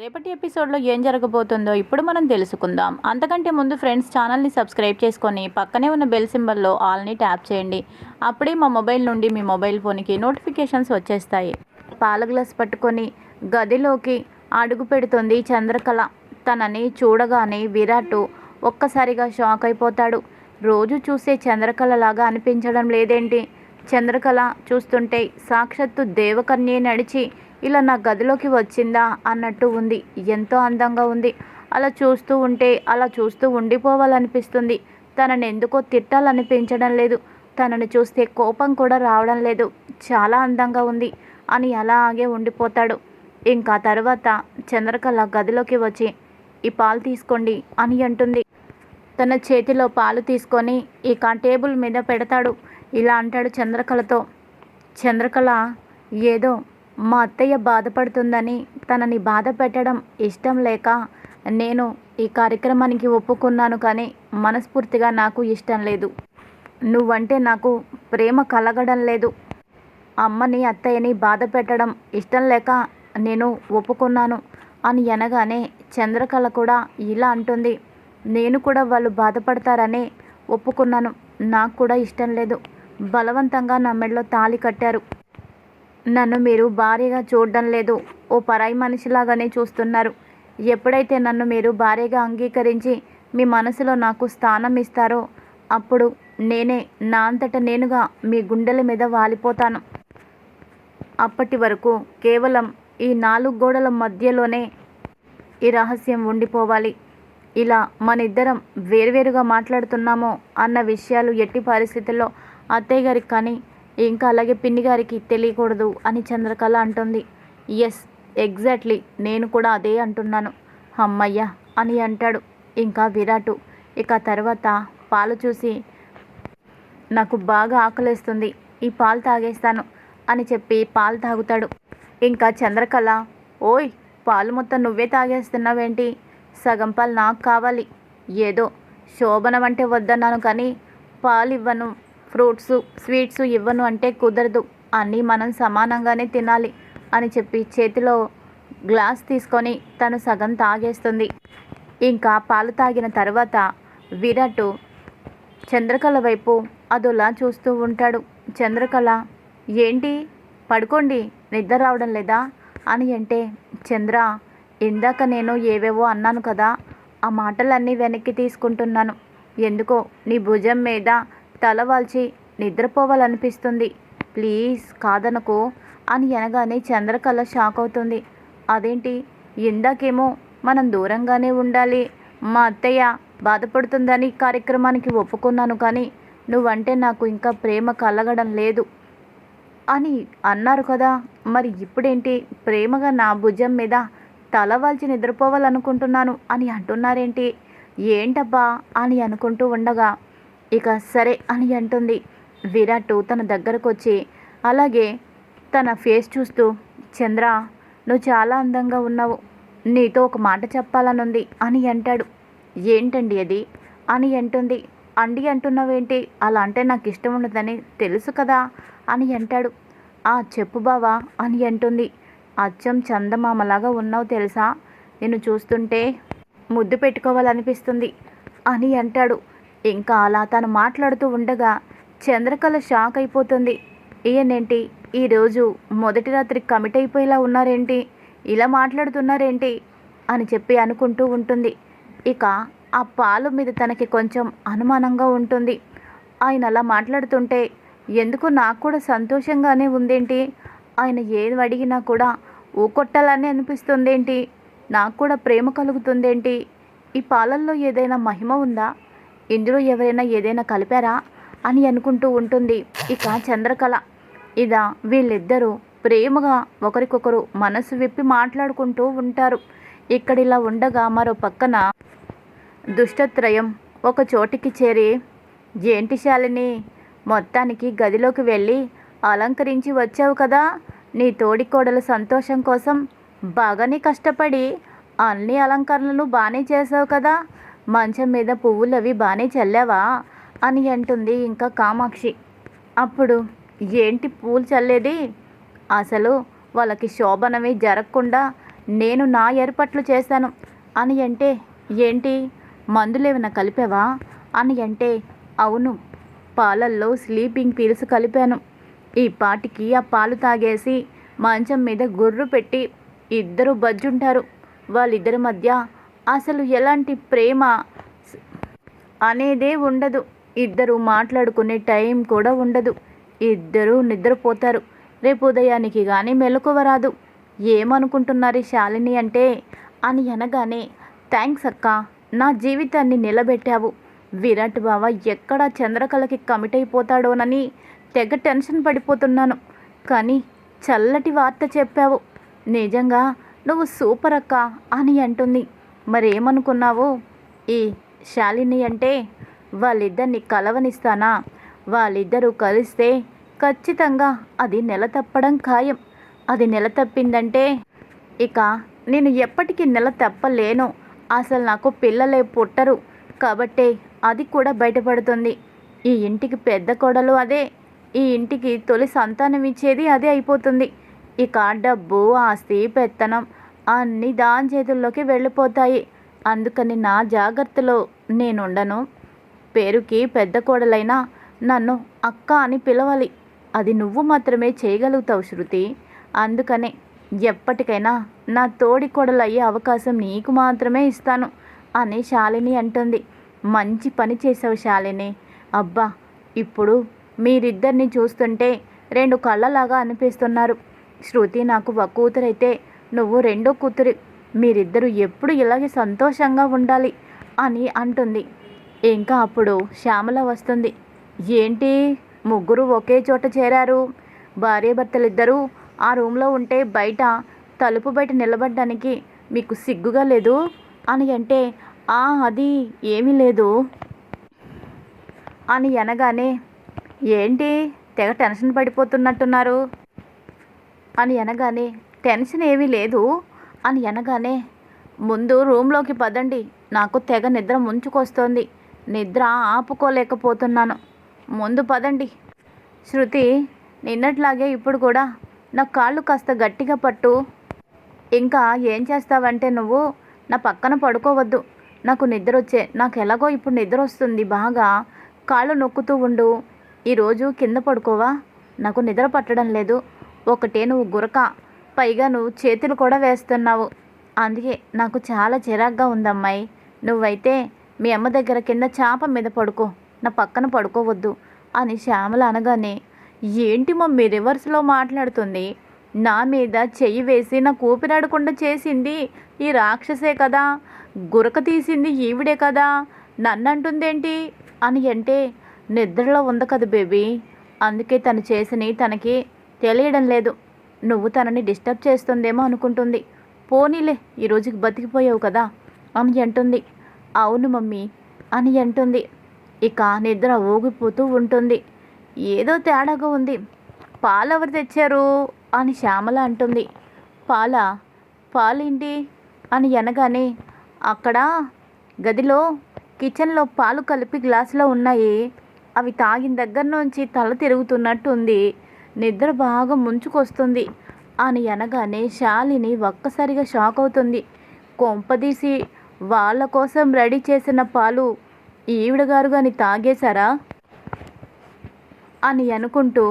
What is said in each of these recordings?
రేపటి ఎపిసోడ్లో ఏం జరగబోతుందో ఇప్పుడు మనం తెలుసుకుందాం. అంతకంటే ముందు ఫ్రెండ్స్ ఛానల్ని సబ్స్క్రైబ్ చేసుకొని పక్కనే ఉన్న బెల్ సింబల్లో ఆల్ని ట్యాప్ చేయండి. అప్పుడే మా మొబైల్ నుండి మీ మొబైల్ ఫోన్కి నోటిఫికేషన్స్ వచ్చేస్తాయి. పాల గ్లాస్ పట్టుకొని గదిలోకి అడుగు పెడుతుంది చంద్రకళ. తనని చూడగానే విరాట్ ఒక్కసారిగా షాక్ అయిపోతాడు. రోజు చూసే చంద్రకళ లాగా అనిపించడం లేదేంటి? చంద్రకళ చూస్తుంటే సాక్షాత్తు దేవకన్యే నడిచి ఇలా నా గదిలోకి వచ్చిందా అన్నట్టు ఉంది. ఎంతో అందంగా ఉంది. అలా చూస్తూ ఉంటే అలా చూస్తూ ఉండిపోవాలనిపిస్తుంది. తనని ఎందుకో తిట్టాలనిపించడం లేదు. తనని చూస్తే కోపం కూడా రావడం లేదు. చాలా అందంగా ఉంది అని అలాగే ఉండిపోతాడు. ఇంకా తర్వాత చంద్రకళ గదిలోకి వచ్చి ఈ పాలు తీసుకోండి అని అంటుంది. తన చేతిలో పాలు తీసుకొని ఇక టేబుల్ మీద పెడతాడు. ఇలా అంటాడు చంద్రకళతో. చంద్రకళ ఏదో మా అత్తయ్య బాధపడుతుందని తనని బాధ పెట్టడం ఇష్టం లేక నేను ఈ కార్యక్రమానికి ఒప్పుకున్నాను కానీ మనస్ఫూర్తిగా నాకు ఇష్టం లేదు. నువ్వంటే నాకు ప్రేమ కలగడం లేదు. అమ్మని అత్తయ్యని బాధ పెట్టడం ఇష్టం లేక నేను ఒప్పుకున్నాను అని అనగానే చంద్రకళ కూడా ఇలా అంటుంది. నేను కూడా వాళ్ళు బాధపడతారని ఒప్పుకున్నాను. నాకు కూడా ఇష్టం లేదు. బలవంతంగా నా మెడలో తాళి కట్టారు. నన్ను మీరు భార్యగా చూడడం లేదు. ఓ పరాయి మనిషిలాగానే చూస్తున్నారు. ఎప్పుడైతే నన్ను మీరు భార్యగా అంగీకరించి మీ మనసులో నాకు స్థానం ఇస్తారో అప్పుడు నేనే నా అంతట నేనుగా మీ గుండెల మీద వాలిపోతాను. అప్పటి వరకు కేవలం ఈ నాలుగు గోడల మధ్యలోనే ఈ రహస్యం ఉండిపోవాలి. ఇలా మన ఇద్దరం వేరువేరుగా మాట్లాడుతున్నామో అన్న విషయాలు ఎట్టి పరిస్థితుల్లో అత్తయ్య గారికి కానీ ఇంకా అలాగే పిన్ని గారికి తెలియకూడదు అని చంద్రకళ అంటుంది. ఎస్ ఎగ్జాక్ట్లీ నేను కూడా అదే అంటున్నాను. అమ్మయ్య అని అంటాడు. ఇంకా విరాటు ఇక తర్వాత పాలు చూసి నాకు బాగా ఆకలేస్తుంది. ఈ పాలు తాగేస్తాను అని చెప్పి పాలు తాగుతాడు. ఇంకా చంద్రకళ ఓయ్ పాలు మొత్తం నువ్వే తాగేస్తున్నావేంటి? సగం పాలు నాకు కావాలి. ఏదో శోభనం అంటే వద్దన్నాను కానీ పాలు ఇవ్వను ఫ్రూట్స్ స్వీట్స్ ఇవ్వను అంటే కుదరదు. అన్నీ మనం సమానంగానే తినాలి అని చెప్పి చేతిలో గ్లాస్ తీసుకొని తను సగం తాగేస్తుంది. ఇంకా పాలు తాగిన తర్వాత విరాట్ చంద్రకళ వైపు అదోలా చూస్తూ ఉంటాడు. చంద్రకళ ఏంటి? పడుకోండి. నిద్ర రావడం లేదా? అని అంటే చంద్ర ఇందాక నేను ఏవేవో అన్నాను కదా ఆ మాటలన్నీ వెనక్కి తీసుకుంటున్నాను. ఎందుకో నీ భుజం మీద తల వాల్చి నిద్రపోవాలనిపిస్తుంది. ప్లీజ్ కాదనకు అని అనగానే చంద్రకళ షాక్ అవుతుంది. అదేంటి? ఇందాకేమో మనం దూరంగానే ఉండాలి. మా అత్తయ్య బాధపడుతుందని కార్యక్రమానికి ఒప్పుకున్నాను కానీ నువ్వంటే నాకు ఇంకా ప్రేమ కలగడం లేదు అని అన్నారు కదా. మరి ఇప్పుడేంటి? ప్రేమగా నా భుజం మీద తల వాల్చి నిద్రపోవాలనుకుంటున్నాను అని అంటున్నారేంటి? ఏంటబ్బా అని అనుకుంటూ ఉండగా ఇక సరే అని అంటుంది. విరాట్ తన దగ్గరకు వచ్చి అలాగే తన ఫేస్ చూస్తూ చంద్ర నువ్వు చాలా అందంగా ఉన్నావు. నీతో ఒక మాట చెప్పాలనుంది అని అంటాడు. ఏంటండి అది? అని అంటుంది. అండి అంటున్నావేంటి? అలా అంటే నాకు ఇష్టం ఉండదని తెలుసు కదా? అని అంటాడు. ఆ చెప్పు బావా అని అంటుంది. అచ్చం చందమామలాగా ఉన్నావు తెలుసా? నిన్ను చూస్తుంటే ముద్దు పెట్టుకోవాలనిపిస్తుంది అని అంటాడు. ఇంకా అలా తను మాట్లాడుతూ ఉండగా చంద్రకళ షాక్ అయిపోతుంది. ఈయనేంటి? ఈరోజు మొదటి రాత్రి కమిట్ అయిపోయేలా ఉన్నారేంటి? ఇలా మాట్లాడుతున్నారేంటి? అని చెప్పి అనుకుంటూ ఉంటుంది. ఇక ఆ పాలు మీద తనకి కొంచెం అనుమానంగా ఉంటుంది. ఆయన అలా మాట్లాడుతుంటే ఎందుకు నాకు కూడా సంతోషంగానే ఉందేంటి? ఆయన ఏది అడిగినా కూడా ఊకొట్టాలని అనిపిస్తుందేంటి? నాకు కూడా ప్రేమ కలుగుతుందేంటి? ఈ పాలల్లో ఏదైనా మహిమ ఉందా? ఇందులో ఎవరైనా ఏదైనా కలిపారా అని అనుకుంటూ ఉంటుంది. ఇక చంద్రకళ. ఇదా వీళ్ళిద్దరూ ప్రేమగా ఒకరికొకరు మనసు విప్పి మాట్లాడుకుంటూ ఉంటారు. ఇక్కడ ఇలా ఉండగా మరో పక్కన దుష్టత్రయం ఒక చోటికి చేరి ఏంటి శాలిని మొత్తానికి గదిలోకి వెళ్ళి అలంకరించి వచ్చావు కదా! నీ తోడికోడల సంతోషం కోసం బాగానే కష్టపడి అన్ని అలంకరణలు బాగానే చేసావు కదా! మంచం మీద పువ్వులు అవి బాగానే చల్లావా? అని అంటుంది ఇంకా కామాక్షి. అప్పుడు ఏంటి పూలు చల్లేది? అసలు వాళ్ళకి శోభనవి జరగకుండా నేను నా ఏర్పాట్లు చేశాను అని అంటే ఏంటి? మందులేమైనా కలిపావా? అని అంటే అవును పాలల్లో స్లీపింగ్ పీల్స్ కలిపాను. ఈ పాటికి ఆ పాలు తాగేసి మంచం మీద గుర్రు పెట్టి ఇద్దరు బజ్జుంటారు. వాళ్ళిద్దరి మధ్య అసలు ఎలాంటి ప్రేమ అనేదే ఉండదు. ఇద్దరు మాట్లాడుకునే టైం కూడా ఉండదు. ఇద్దరూ నిద్రపోతారు. రేపు ఉదయానికి కానీ మెలకువ రాదు. ఏమనుకుంటున్నారు శాలిని అంటే? అని అనగానే థ్యాంక్స్ అక్క నా జీవితాన్ని నిలబెట్టావు. విరాట్ బావ ఎక్కడ చంద్రకళకి కమిట్ అయిపోతాడోనని తెగ టెన్షన్ పడిపోతున్నాను. కానీ చల్లటి వార్త చెప్పావు. నిజంగా నువ్వు సూపర్ అక్క అని అంటుంది. మరేమనుకున్నావు? ఈ శాలిని అంటే వాళ్ళిద్దరిని కలవనిస్తానా? వాళ్ళిద్దరూ కలిస్తే ఖచ్చితంగా అది నెల తప్పడం ఖాయం. అది నెల తప్పిందంటే ఇక నేను ఎప్పటికీ నెల తప్పలేను అసలు నాకు పిల్లలే పుట్టరు. కాబట్టే అది కూడా బయటపడుతుంది. ఈ ఇంటికి పెద్ద కొడలు అదే. ఈ ఇంటికి తొలి సంతానం ఇచ్చేది అదే అయిపోతుంది. ఇక డబ్బు ఆస్తి పెత్తనం అన్నీ దాని చేతుల్లోకి వెళ్ళిపోతాయి. అందుకని నా జాగ్రత్తలో నేనుండను. పేరుకి పెద్ద కోడలైనా నన్ను అక్క అని పిలవాలి. అది నువ్వు మాత్రమే చేయగలుగుతావు శృతి. అందుకనే ఎప్పటికైనా నా తోడి కోడలు అయ్యే అవకాశం నీకు మాత్రమే ఇస్తాను అని శాలిని అంటుంది. మంచి పని చేసావు శాలిని. అబ్బా ఇప్పుడు మీరిద్దరిని చూస్తుంటే రెండు కళ్ళలాగా అనిపిస్తున్నారు. శృతి నాకు ఒక కూతురైతే నువ్వు రెండో కూతురి. మీరిద్దరూ ఎప్పుడు ఇలాగే సంతోషంగా ఉండాలి అని అంటుంది. ఇంకా అప్పుడు శ్యామల వస్తుంది. ఏంటి? ముగ్గురు ఒకే చోట చేరారు. భార్యాభర్తలిద్దరూ ఆ రూమ్లో ఉంటే బయట తలుపు బయట నిలబడడానికి మీకు సిగ్గుగా లేదు? అని అంటే ఆ అది ఏమీ లేదు. అని అనగానే ఏంటి? తెగ టెన్షన్ పడిపోతున్నట్టున్నారు. అని అనగానే టెన్షన్ ఏమీ లేదు అని అనగానే ముందు రూమ్లోకి పదండి. నాకు తెగ నిద్ర ముంచుకొస్తోంది. నిద్ర ఆపుకోలేకపోతున్నాను. ముందు పదండి. శృతి నిన్నట్లాగే ఇప్పుడు కూడా నా కాళ్ళు కాస్త గట్టిగా పట్టు. ఇంకా ఏం చేస్తావంటే నువ్వు? నా పక్కన పడుకోవద్దు. నాకు నిద్ర వచ్చే నాకు ఎలాగో ఇప్పుడు నిద్ర వస్తుంది బాగా. కాళ్ళు నొక్కుతూ ఉండు. ఈరోజు కింద పడుకోవా? నాకు నిద్ర పట్టడం లేదు. ఒకటే నువ్వు గురక. పైగా నువ్వు చేతులు కూడా వేస్తున్నావు. అందుకే నాకు చాలా చిరాగ్గా ఉందమ్మాయి. నువ్వైతే మీ అమ్మ దగ్గర కింద చాప మీద పడుకో. నా పక్కన పడుకోవద్దు అని శ్యామల అనగానే ఏంటి మమ్మీ రివర్స్లో మాట్లాడుతుంది? నా మీద చెయ్యి వేసి నా కూపిరాడకుండా చేసింది ఈ రాక్షసే కదా? గురక తీసింది ఈవిడే కదా? నన్ను అంటుందేంటి అని అంటే నిద్రలో ఉంది కదా బేబీ. అందుకే తను చేసిన తనకి తెలియడం లేదు. నువ్వు తనని డిస్టర్బ్ చేస్తుందేమో అనుకుంటుంది. పోనీలే ఈ రోజుకి బతికిపోయావు కదా అని అంటుంది. అవును మమ్మీ అని అంటుంది. ఇక నిద్ర ఊగిపోతూ ఉంటుంది. ఏదో తేడాగా ఉంది. పాలు ఎవరు తెచ్చారు? అని శ్యామల అంటుంది. పాల పాలేంటి? అని అనగానే అక్కడ గదిలో కిచెన్లో పాలు కలిపి గ్లాసులో ఉన్నాయి. అవి తాగిన దగ్గర నుంచి తల తిరుగుతున్నట్టు ఉంది. నిద్ర బాగా ముంచుకొస్తుంది. అని అనగానే శాలిని ఒక్కసారిగా షాక్ అవుతుంది. కొంపదీసి వాళ్ళ కోసం రెడీ చేసిన పాలు ఈవిడ గారు కానీ తాగేశారా? అని అనుకుంటూ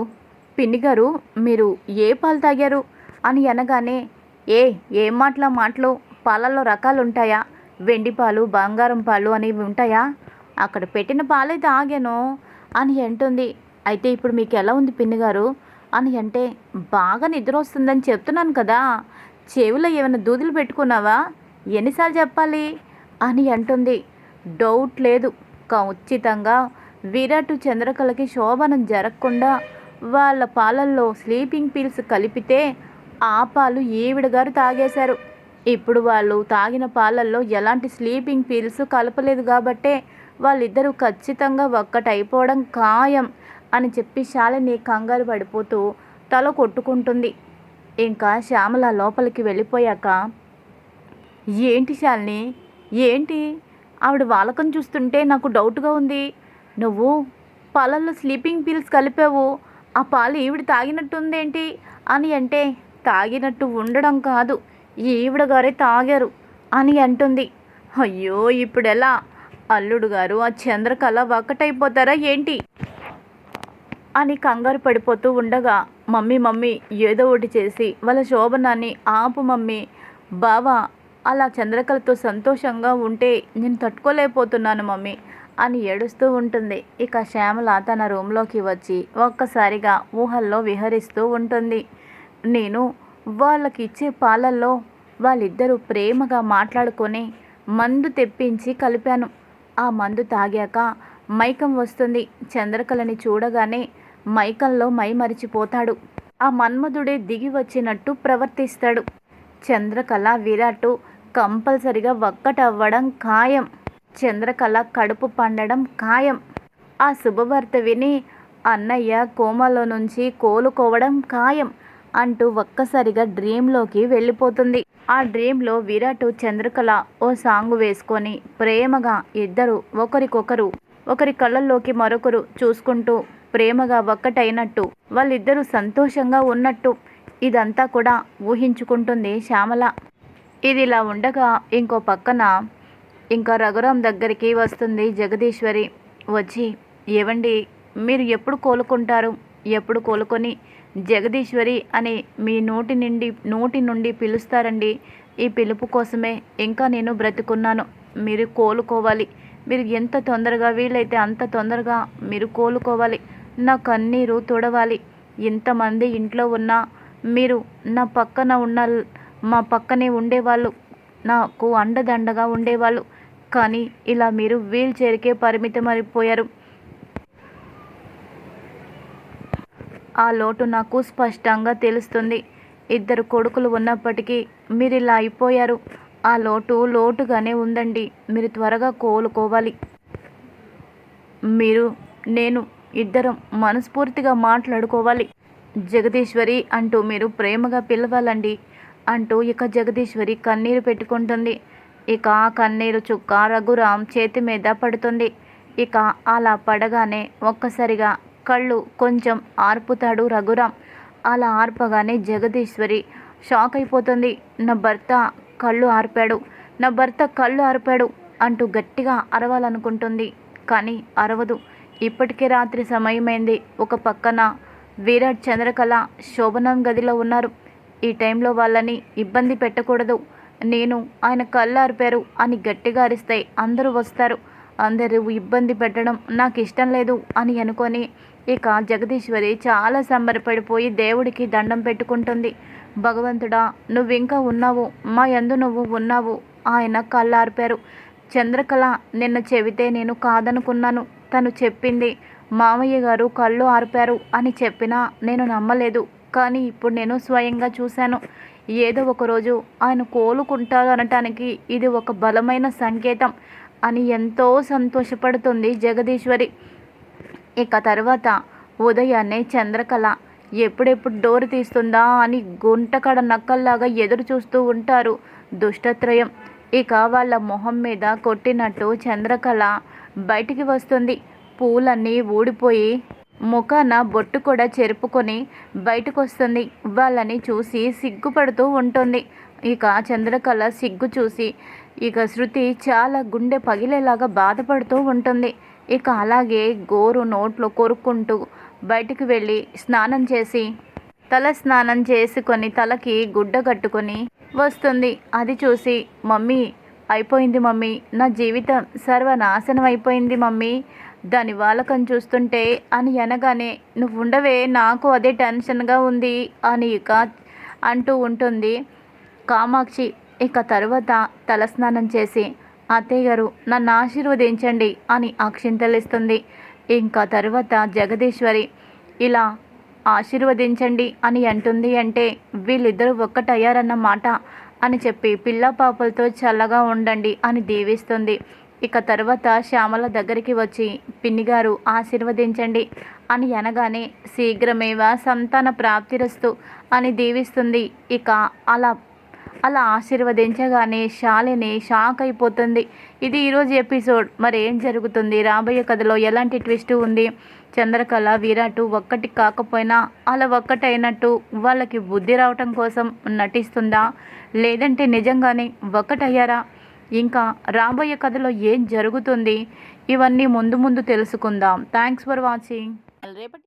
పిన్ని గారు మీరు ఏ పాలు తాగారు? అని అనగానే ఏ ఏ మాటల మాటలు? పాలల్లో రకాలు ఉంటాయా వెండి పాలు బంగారం పాలు అనేవి ఉంటాయా? అక్కడ పెట్టిన పాలే తాగాను. అని అంటుంది. అయితే ఇప్పుడు మీకు ఎలా ఉంది పిన్నిగారు అని అంటే బాగా నిద్ర వస్తుందని చెప్తున్నాను కదా. చెవిలో ఏమైనా దూదులు పెట్టుకున్నావా? ఎన్నిసార్లు చెప్పాలి? అని అంటుంది. డౌట్ లేదు. ఖచ్చితంగా విరాట్ చంద్రకళకి శోభనం జరగకుండా వాళ్ళ పాలల్లో స్లీపింగ్ పిల్స్ కలిపితే ఆ పాలు ఈవిడ గారు తాగేశారు. ఇప్పుడు వాళ్ళు తాగిన పాలల్లో ఎలాంటి స్లీపింగ్ పిల్స్ కలపలేదు కాబట్టే వాళ్ళిద్దరూ ఖచ్చితంగా ఒక్కటైపోవడం ఖాయం. అని చెప్పి శాలిని కంగారు పడిపోతూ తల కొట్టుకుంటుంది. ఇంకా శ్యామల లోపలికి వెళ్ళిపోయాక ఏంటి శాలిని? ఏంటి? ఆవిడ వాలకం చూస్తుంటే నాకు డౌట్గా ఉంది. నువ్వు పాలల్లో స్లీపింగ్ పిల్స్ కలిపావు. ఆ పాలు ఈవిడ తాగినట్టుందేంటి అని అంటే తాగినట్టు ఉండడం కాదు. ఈవిడ గారే తాగారు. అని అంటుంది. అయ్యో ఇప్పుడెలా? అల్లుడు గారు ఆ చంద్రకళ ఒక్కటైపోతారా ఏంటి? అని కంగారు పడిపోతూ ఉండగా మమ్మీ మమ్మీ ఏదో ఒకటి చేసి వాళ్ళ శోభనాన్ని ఆపు మమ్మీ. బావా అలా చంద్రకళతో సంతోషంగా ఉంటే నేను తట్టుకోలేకపోతున్నాను మమ్మీ అని ఏడుస్తూ ఉంటుంది. ఇక శ్యామల తన రూమ్లోకి వచ్చి ఒక్కసారిగా ఊహల్లో విహరిస్తూ ఉంటుంది. నేను వాళ్ళకి ఇచ్చే పాలల్లో వాళ్ళిద్దరూ ప్రేమగా మాట్లాడుకొని మందు తెప్పించి కలిపాను. ఆ మందు తాగాక మైకం వస్తుంది. చంద్రకళని చూడగానే మైకంలో మైమరిచిపోతాడు. ఆ మన్మధుడే దిగి వచ్చినట్టు ప్రవర్తిస్తాడు. చంద్రకళ విరాటు కంపల్సరిగా ఒక్కటవ్వడం ఖాయం. చంద్రకళ కడుపు పండడం ఖాయం. ఆ శుభవార్త విని అన్నయ్య కోమలో నుంచి కోలుకోవడం ఖాయం అంటూ ఒక్కసారిగా డ్రీంలోకి వెళ్ళిపోతుంది. ఆ డ్రీంలో విరాట్ చంద్రకళ ఓ సాంగ్ వేసుకొని ప్రేమగా ఇద్దరు ఒకరికొకరు ఒకరి కళ్ళల్లోకి మరొకరు చూసుకుంటూ ప్రేమగా ఒక్కటైనట్టు వాళ్ళిద్దరూ సంతోషంగా ఉన్నట్టు ఇదంతా కూడా ఊహించుకుంటుంది శ్యామల. ఇది ఇలా ఉండగా ఇంకో పక్కన ఇంకా రఘురాం దగ్గరికి వస్తుంది జగదీశ్వరి. వచ్చి ఏవండి మీరు ఎప్పుడు కోలుకుంటారు? ఎప్పుడు కోలుకొని జగదీశ్వరి అని మీ నోటి నుండి నోటి నుండి పిలుస్తారండి. ఈ పిలుపు కోసమే ఇంకా నేను బ్రతుకున్నాను. మీరు కోలుకోవాలి. మీరు ఎంత తొందరగా వీలైతే అంత తొందరగా మీరు కోలుకోవాలి. నా కన్నీరు తుడవాలి. ఇంతమంది ఇంట్లో ఉన్నా మీరు నా పక్కన ఉన్న మా పక్కనే ఉండేవాళ్ళు నాకు అండదండగా ఉండేవాళ్ళు. కానీ ఇలా మీరు వీల్ చైర్కే పరిమితమైపోయారు ఆ లోటు నాకు స్పష్టంగా తెలుస్తుంది. ఇద్దరు కొడుకులు ఉన్నప్పటికీ మీరు ఇలా అయిపోయారు. ఆ లోటు లోటుగానే ఉందండి. మీరు త్వరగా కోలుకోవాలి. మీరు నేను ఇద్దరం మనస్ఫూర్తిగా మాట్లాడుకోవాలి. జగదీశ్వరి అంటూ మీరు ప్రేమగా పిలవాలండి అంటూ ఇక జగదీశ్వరి కన్నీరు పెట్టుకుంటుంది. ఇక ఆ కన్నీరు చుక్క రఘురామ్ చేతి మీద పడుతుంది. ఇక అలా పడగానే ఒక్కసారిగా కళ్ళు కొంచెం ఆర్పుతాడు రఘురామ్. అలా ఆర్పగానే జగదీశ్వరి షాక్ అయిపోతుంది. నా భర్త కళ్ళు ఆర్పాడు. నా భర్త కళ్ళు ఆర్పాడు అంటూ గట్టిగా అరవాలనుకుంటుంది. కానీ అరవదు. ఇప్పటికే రాత్రి సమయమైంది. ఒక పక్కన విరాట్ చంద్రకళ శోభనం గదిలో ఉన్నారు. ఈ టైంలో వాళ్ళని ఇబ్బంది పెట్టకూడదు. నేను ఆయన కళ్ళు ఆర్పారు అని గట్టిగా అరిస్తే అందరూ వస్తారు. అందరూ ఇబ్బంది పెట్టడం నాకు ఇష్టం లేదు అని అనుకొని ఇక జగదీశ్వరి చాలా సంబరపడిపోయి దేవుడికి దండం పెట్టుకుంటుంది. భగవంతుడా నువ్వు ఇంకా ఉన్నావు. మా ఎందు నువ్వు ఉన్నావు. ఆయన కళ్ళార్పారు. చంద్రకళ నిన్న చెబితే నేను కాదనుకున్నాను. తను చెప్పింది. మామయ్య గారు కళ్ళు ఆర్పారు అని చెప్పినా నేను నమ్మలేదు. కానీ ఇప్పుడు నేను స్వయంగా చూశాను. ఏదో ఒకరోజు ఆయన కోలుకుంటారు అనటానికి ఇది ఒక బలమైన సంకేతం అని ఎంతో సంతోషపడుతుంది జగదీశ్వరి. ఇక తర్వాత ఉదయాన్నే చంద్రకళ ఎప్పుడెప్పుడు డోర్ తీస్తుందా అని గుంటకడ నక్కల్లాగా ఎదురు చూస్తూ ఉంటారు దుష్టత్రయం. ఇక వాళ్ళ మొహం మీద కొట్టినట్టు చంద్రకళ బయటికి వస్తుంది. పూలన్నీ ఊడిపోయి ముఖాన బొట్టు కూడా చెరుపుకొని బయటకు వస్తుంది వాళ్ళని చూసి సిగ్గుపడుతూ ఉంటుంది. ఇక చంద్రకళ సిగ్గు చూసి ఇక శృతి చాలా గుండె పగిలేలాగా బాధపడుతూ ఉంటుంది. ఇక అలాగే గోరు నోట్లో కొరుక్కుంటూ బయటికి వెళ్ళి స్నానం చేసి తల స్నానం చేసుకొని తలకి గుడ్డ కట్టుకొని వస్తుంది. అది చూసి మమ్మీ అయిపోయింది మమ్మీ. నా జీవితం సర్వనాశనం అయిపోయింది మమ్మీ. దాని వాళ్ళకని చూస్తుంటే అని అనగానే నువ్వు ఉండవే నాకు అదే టెన్షన్గా ఉంది అని ఇక అంటూ ఉంటుంది. కామాక్షి ఇక తరువాత తలస్నానం చేసి అత్తయ్య గారు నన్ను ఆశీర్వదించండి అని అక్షింతలిస్తుంది ఇంకా తరువాత జగదీశ్వరి ఇలా ఆశీర్వదించండి అని అంటుంది అంటే వీళ్ళిద్దరూ ఒక్కటయ్యారన్నమాట. అని చెప్పి పిల్ల పాపలతో చల్లగా ఉండండి అని దీవిస్తుంది. ఇక తర్వాత శ్యామల దగ్గరికి వచ్చి పిన్నిగారు ఆశీర్వదించండి అని అనగానే శీఘ్రమేవ సంతాన ప్రాప్తిరస్తు అని దీవిస్తుంది. ఇక అలా అలా ఆశీర్వదించగానే శాలిని షాక్ అయిపోతుంది. ఇది ఈరోజు ఎపిసోడ్. మరి ఏం జరుగుతుంది? రాబోయే కథలో ఎలాంటి ట్విస్ట్ ఉంది? చంద్రకళ విరాటు ఒక్కటి కాకపోయినా అలా ఒక్కటైనట్టు వాళ్ళకి బుద్ధి రావటం కోసం నటిస్తుందా? లేదంటే నిజంగానే ఒక్కటయ్యారా? ఇంకా రాబోయే కథలో ఏం జరుగుతుంది? ఇవన్నీ ముందు ముందు తెలుసుకుందాం. థ్యాంక్స్ ఫర్ వాచింగ్ రేపటి